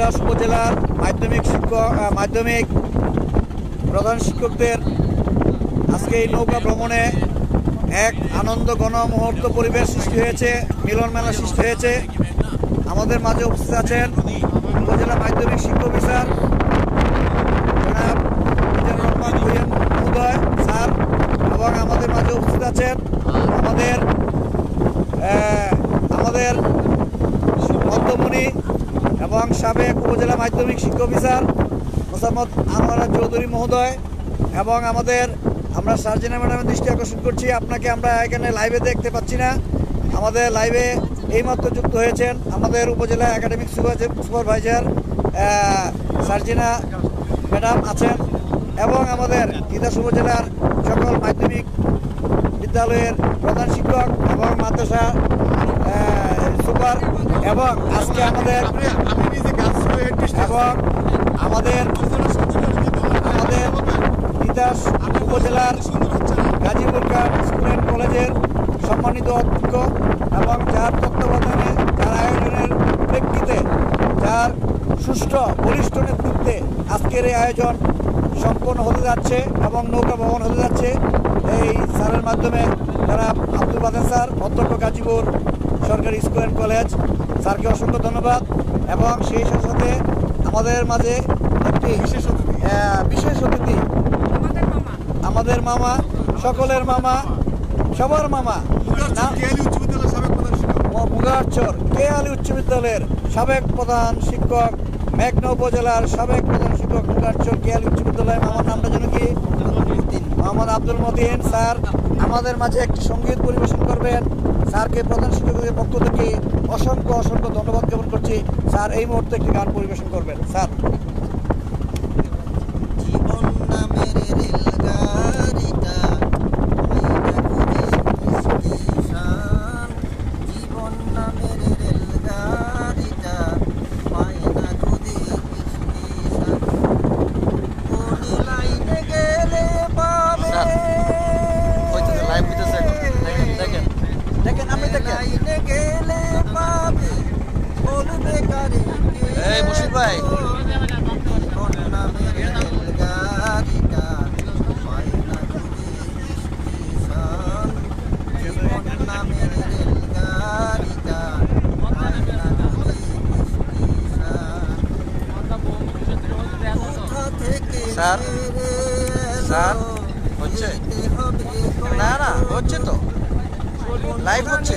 তিতাস উপজেলার মাধ্যমিক শিক্ষক মাধ্যমিক প্রধান শিক্ষকদের আজকে এই নৌকা ভ্রমণে এক আনন্দ ঘন মুহূর্ত পরিবেশ সৃষ্টি হয়েছে, মিলন মেলা সৃষ্টি হয়েছে। আমাদের মাঝে উপস্থিত আছেন উপজেলা মাধ্যমিক শিক্ষক অফিসার এবং আমাদের মাঝে উপস্থিত আছেন আমাদের আমাদের সাবেক উপজেলা মাধ্যমিক শিক্ষা অফিসার মোসাম্মদ আনোয়ারা চৌধুরী মহোদয় এবং আমাদের আমরা সার্জেনা ম্যাডামের দৃষ্টি আকর্ষণ করছি। আপনাকে আমরা এখানে লাইভে দেখতে পাচ্ছি না। আমাদের লাইভে এইমাত্র যুক্ত হয়েছেন আমাদের উপজেলা একাডেমিক সুপারভাইজার সার্জিনা ম্যাডাম আছেন এবং আমাদের তিতাস উপজেলার সকল মাধ্যমিক বিদ্যালয়ের প্রধান শিক্ষক এবং মাদ্রাসা সুপার এবং আজকে আমাদের এবং আমাদের আমাদের তিতাস উপজেলার গাজীপুর ঘাট স্কুল কলেজের সম্মানিত অধ্যক্ষ এবং যার তত্ত্বাবধানে, যার আয়োজনের প্রেক্ষিতে, যার সুষ্ঠু বলিষ্ঠ নেতৃত্বে আজকের এই আয়োজন সম্পন্ন হতে যাচ্ছে এবং নৌকা ভবন হতে যাচ্ছে। এই স্যারের মাধ্যমে যারা আব্দুল বাদেন স্যার, অধ্যক্ষ গাজীপুর সরকারি স্কুল অ্যান্ড কলেজ। স্যারকে অসংখ্য ধন্যবাদ। এবং সেই সাথে সাথে আমাদের মাঝে একটি বিশেষ অতিথি আমাদের মামা। আমাদের মামা সকলের মামা সবার মামা। মুগারচর কে আলী উচ্চ বিদ্যালয়ের সাবেক প্রধান শিক্ষক। মেঘনা উপজেলার সাবেক প্রধান শিক্ষক মুগারচর কে আলী উচ্চ বিদ্যালয় আমার নামটা যেন কি? মোহাম্মদ আব্দুল মতিন স্যার। আমাদের মাঝে একটি সংগীত পরিবেশন করবেন। স্যারকে প্রধান শিক্ষকের পক্ষ থেকে অসংখ্য অসংখ্য ধন্যবাদ জ্ঞাপন করছি। স্যার এই মুহূর্তে একটি গান পরিবেশন করবেন। স্যার। স্টেশন কোথা থেকে স্যার? স্যার? হচ্ছে? না না হচ্ছে তো লাইভ হচ্ছে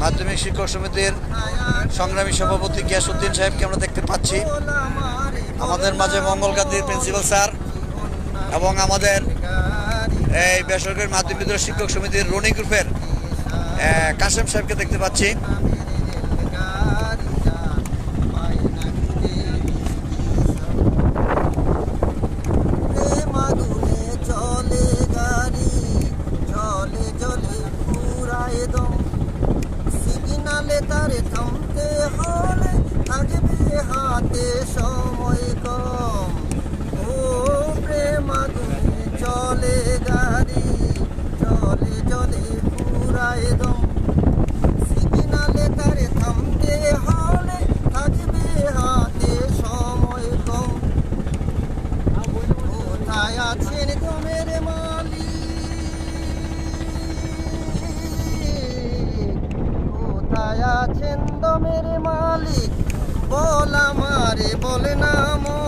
মাধ্যমিক শিক্ষক সমিতির সংগ্রামী সভাপতি গিয়াসুদ্দিন সাহেবকে আমরা দেখতে পাচ্ছি। আমাদের মাঝে মঙ্গল গান্ধীর প্রিন্সিপাল স্যার এবং আমাদের এই বেসরকারি মাধ্যমিক শিক্ষক সমিতির রনি গ্রুপের কাশেম সাহেবকে দেখতে পাচ্ছি মাগুনে চলে গাড়ি চলে চলে পুরায় দম সিগনালে তারে থামতে হলে থাকবে হাতে সময় কম। ও প্রেমাগুনে চলে গাড়ি, চলে চলে পুরায় দম। সিগনালে তারে থামতে হলে থাকবে হাতে সময় কম। কোথায় আছেন দমের মালিক? কোথায় আছেন দমের মালিক? বল আমারে বলে না মন।